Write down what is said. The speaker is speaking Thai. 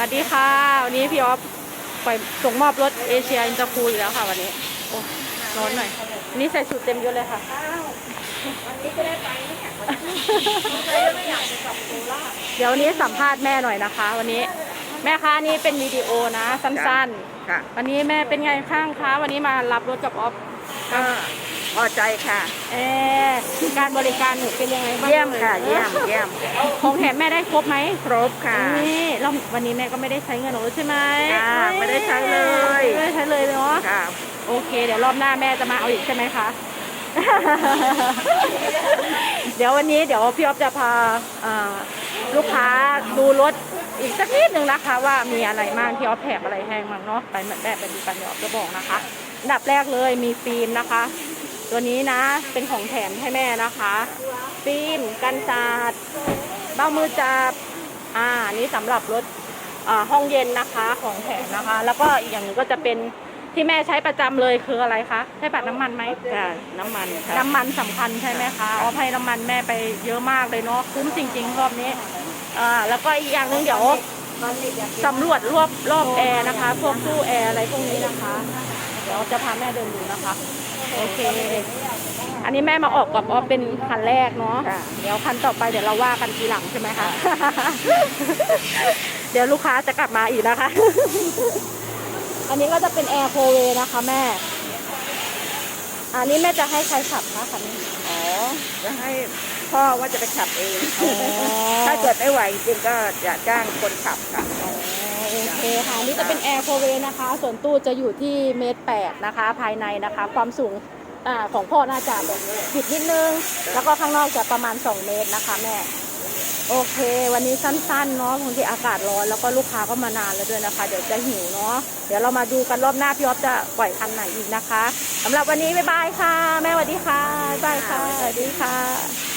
สวัสดีค่ะ วันนี้พี่ออฟปล่อยส่งมอบรถเอเชียอินเตอร์คูลอีกแล้วค่ะวันนี้ โอ้ร้อนหน่อยวันนี้ใส่สูทเต็มยศเลยค่ะเดี๋ยววันนี้สัมภาษณ์แม่หน่อยนะคะ วันนี้แม่คะนี่เป็นวิดีโอนะสั้นค่ะๆวันนี้แม่เป็นไงข้างคะวันนี้มารับรถกับออฟก็ พอใจค่ะ เออการบริการหนูเป็นยังไงบ้างเยี่ยมค่ะอ่เยี่ยมเยี่ยมของแถมแม่ได้ครบไหมครบค่ะนี่เราวันนี้แม่ก็ไม่ได้ใช้เงินหนูใช่ไหมค่ะไม่ได้ใช้เลยไม่ได้ใช้เลยเนาะค่ะโอเค เดี๋ยวรอบหน้าแม่จะมาเอาอีกใช่ไหมคะเดี๋ยววันนี้เดี๋ยวพี่อ๊อฟจะพาเอ่อลูกค้าดูรถอีกสักนิดหนึ่งนะคะ ว่ามีอะไรบ้างที่อ๊อฟแถบอะไรแห้งบ้างเนาะไปเหมือนแบบไปดูกันเดี๋ยวอ๊อฟจะบอกนะคะอันดับแรกเลยมีฟิล์มนะคะ ตัวนี้นะ เป็นของแถมให้แม่นะคะฟิล์มกันสาดเบ้ามือจับ อ่าอันนี้สำหรับรถอ่าห้องเย็นนะคะของแถมนะคะ แล้วก็อีกอย่างหนึ่งก็จะเป็นที่แม่ใช้ประจำเลยคืออะไรคะใช้ปัดน้ำมันไหมค่ะน้ำมันค่ะน้ำมันสำคัญใช่ไหมคะออฟให้น้ำมันแม่ไปเยอะมากเลยเนาะคุ้มจริง ๆ รอบนี้อ่าแล้วก็อีกอย่างหนึ่งเดี๋ยวสำรวจรอบรอบแอร์นะคะ พวกตู้แอร์อะไรพวกนี้นะคะเดี๋ยวจะพาแม่เดินดูนะคะ โอเค อันนี้แม่มาออกกับออฟเป็นคันแรกเนาะค่ะเดี๋ยวคันต่อไปเดี๋ยวเราว่ากันทีหลังใช่ไหมคะ เดี๋ยวลูกค้าจะกลับมาอีกนะคะ อันนี้ก็จะเป็นแอร์โคเวนะคะแม่ อันนี้แม่จะให้ใครขับคะคันนี้ อ๋อ จะให้พ่อว่าจะไปขับเองอ๋อถ้าเกิดไม่ไหวจริงๆก็จะจ้างคนขับค่ะ จะเป็นแอร์โคเวนะคะ ส่วนตู้จะอยู่ที่เมตรแปดนะคะ ภายในนะคะ ความสูงอของพ่อน่าจะแบบผิดนิดนึง แล้วก็ข้างนอกจะประมาณ 2 เมตรนะคะแม่ โอเค วันนี้สั้นๆเนาะบางทีอากาศร้อนแล้วก็ลูกค้าก็มานานแล้วด้วยนะคะ เดี๋ยวจะหิวเนาะ เดี๋ยวเรามาดูกันรอบหน้าพี่อ๊อฟจะปล่อยคันไหนอีกนะคะสำหรับวันนี้บ๊ายบายค่ะ แม่สวัสดีค่ะบ๊ายบายค่ะสวัสดีค่ะ